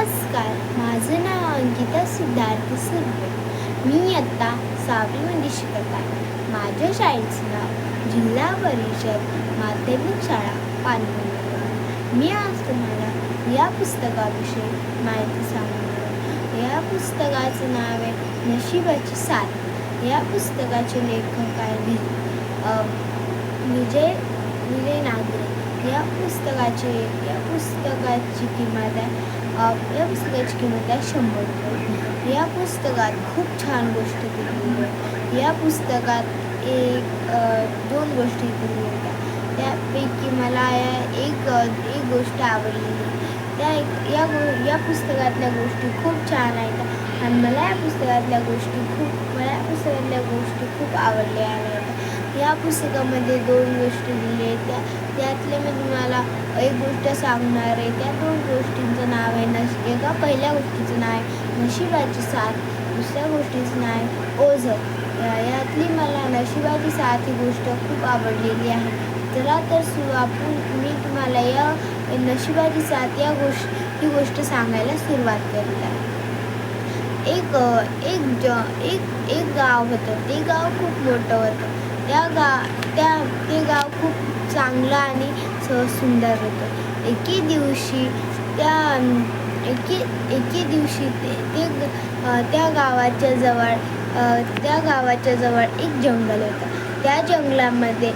नमस्कार. माझं नाव अंकिता सिद्धार्थ सुर्वे मी आत्ता सहावीमध्ये शिकत आहे. माझ्या शाळेचं नाव जिल्हा परिषद माध्यमिक शाळा पालघर. मी आज तुम्हाला या पुस्तकाविषयी माहिती सांगणार या पुस्तकाचं नाव आहे नशिबाची साथ. या पुस्तकाचे लेखक आहे विजय विजय नागरे या पुस्तकाचे या पुस्तकाची किंमत आहे या पुस्तकाची किंमत आहे शंभर रुपये. या पुस्तकात खूप छान गोष्टी दिलेली आहे या पुस्तकात एक दोन गोष्टी दिलेल्या होत्या त्यापैकी मला या एक एक गोष्ट आवडलेली त्या एक या गो या पुस्तकातल्या गोष्टी खूप छान आहेत आणि मला या पुस्तकातल्या गोष्टी खूप मला या पुस्तकातल्या गोष्टी खूप आवडल्या आहेत. या पुस्तकामध्ये दोन गोष्टी दिल्या आहेत त्या त्यातले मी तुम्हाला एक गोष्ट सांगणार आहे. त्या दोन गोष्टींचं नाव आहे नश एका पहिल्या गोष्टीचं नाव आहे नशिबाची साथ. दुसऱ्या गोष्टीचं नाव आहे ओझं. यातली मला नशिबाची साथ ही गोष्ट खूप आवडलेली आहे. चला तर सुरू आपण मी तुम्हाला या नशिबाची साथ या गोष्ट ही गोष्ट सांगायला सुरुवात करत. आहे एक एक ज एक एक गाव होतं. ते गाव खूप मोठं होतं. त्या गा त्या ते गाव खूप चांगलं आणि स सुंदर होतं. एके दिवशी त्या एके एके दिवशी ते ते त्या गावाच्या जवळ त्या गावाच्या जवळ एक जंगल होतं. त्या जंगलामध्ये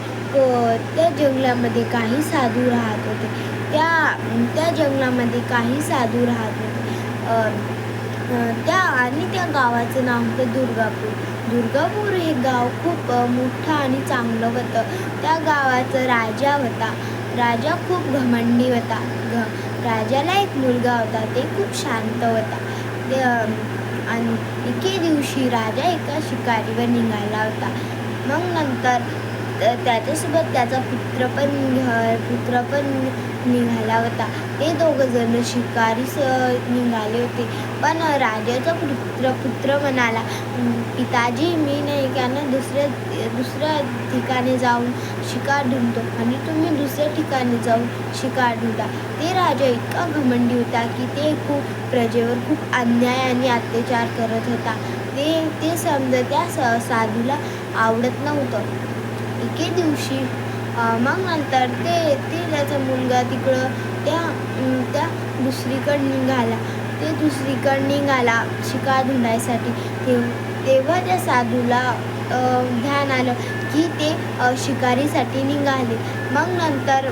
त्या जंगलामध्ये काही साधू राहत होते. त्या त्या जंगलामध्ये काही साधू राहत होते. त्या आणि त्या गावाचं नाव होतं दुर्गापूर. दुर्गापूर हे गाव खूप मोठं आणि चांगलं होतं. त्या गावाचा राजा होता. राजा खूप घमंडी होता. घ राजाला एक मुलगा होता. ते खूप शांत होता. ते आणि एके दिवशी राजा एका शिकारीवर निघाला होता. मग नंतर त्याच्यासोबत त्याचा पुत्र पण निघा पुत्र पण निघाला होता. ते दोघं जण शिकारीस निघाले होते. पण राजाचा पुत्र पुत्र म्हणाला पिताजी मी नाही का ना दुसऱ्या दुसऱ्या ठिकाणी जाऊन शिकार ढुंढतो आणि तुम्ही दुसऱ्या ठिकाणी जाऊन शिकार ढुंढा. ते राजा इतका घमंडी होता की ते खूप प्रजेवर खूप अन्याय आणि अत्याचार करत होता. ते ते समजा त्या स साधूला आवडत नव्हतं. एके दिवशी मग नंतर ते ते त्याचा मुलगा तिकडं त्या त्या दुसरीकडं निघाला. ते दुसरीकडं निघाला शिकार धुंडायसाठी तेव तेव्हा त्या साधूला ध्यान आलं की ते शिकारीसाठी निघाले. मग नंतर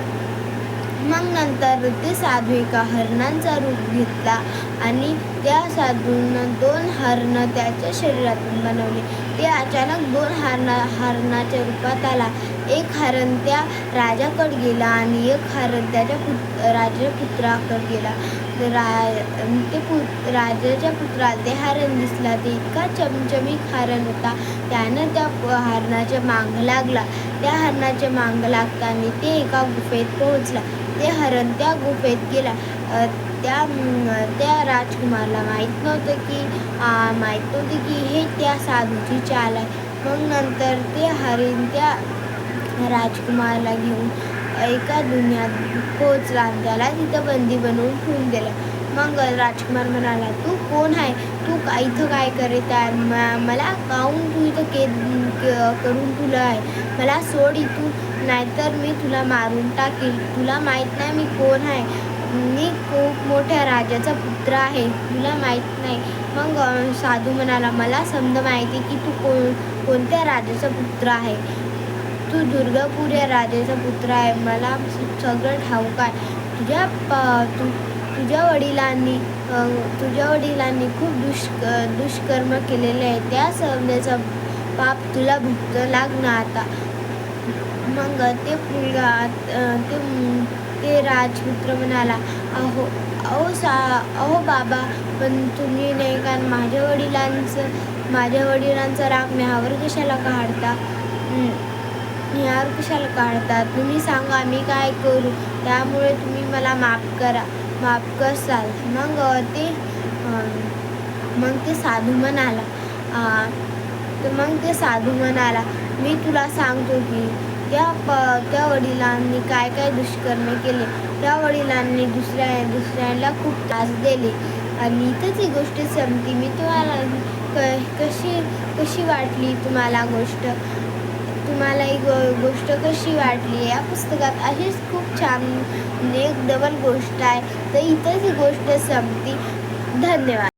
मग नंतर ते साधू एका हरणांचा रूप घेतला आणि त्या साधूनं दोन हरणं त्याच्या शरीरातून बनवले. ते अचानक दोन हरणा हरणाच्या रूपात आला एक हरण त्या राजाकडे गेला आणि एक हरण त्याच्या पुत राजाच्या पुत्राकडे गेला. रा ते पुत राजाच्या पुत्राला ते हरण दिसला. ते इतका चमचमीत हरण होता. त्यानं त्या हरणाच्या मांग लागला. त्या हरणाच्या मांग लागताना ते एका गुफेत पोहोचला. ते हरण त्या गुफेत गेला. त्या त्या राजकुमारला माहीत नव्हतं की माहीत नव्हतं की हे त्या साधूची चाल आहे. मग नंतर ते हरिण त्या राजकुमारला घेऊन एका दुनियात पोचला त्याला तिथं बंदी बनवून ठेवून दिलं. मग राजकुमार म्हणाला तू कोण आहे? तू का इथं काय करत आहे? म- मला काहून तू इथं के करून तुला आहे? मला सोड इथून. नाहीतर मी तुला मारून टाकेल. तुला माहीत नाही मी कोण आहे. मी खूप मोठ्या राजाचा पुत्र आहे. तुला माहीत नाही. मग साधू म्हणाला मला समजा माहिती की तू को कोणत्या राजाचा पुत्र आहे? तू दुर्गापूर या राजाचा पुत्र आहे. मला सगळं ठाऊक आहे. तुझ्या प तु तुझ्या वडिलांनी तुझ्या वडिलांनी खूप दुष्क दुष्कर्म केलेले आहे त्या सवण्याचा पाप तुला भुक्त लागणं आता. मग ते मुलगा ते ते राजपुत्र म्हणाला अहो अहो सा अहो बाबा पण तुम्ही नाही का माझ्या वडिलांचं माझ्या वडिलांचा राग न्यावर कशाला काढता? यावर कशाला काढतात तुम्ही सांगा मी काय करू? त्यामुळे तुम्ही मला माफ करा. माफ करसाल मग ते मग ते साधू म्हणाला तर मग ते साधू म्हणाला मी तुला सांगतो की त्या प त्या वडिलांनी काय काय दुष्कर्मे केले. त्या वडिलांनी दुसऱ्या दुसऱ्याला खूप त्रास दिले. आणि इथंच ही गोष्ट संपती मी तुम्हाला क कशी कशी वाटली तुम्हाला गोष्ट? तुम्हाला ही गो गोष्ट कशी वाटली? या पुस्तकात अशीच खूप छान म्हणजे एक डबल गोष्ट आहे. तर इथंच ही गोष्ट संपती. धन्यवाद.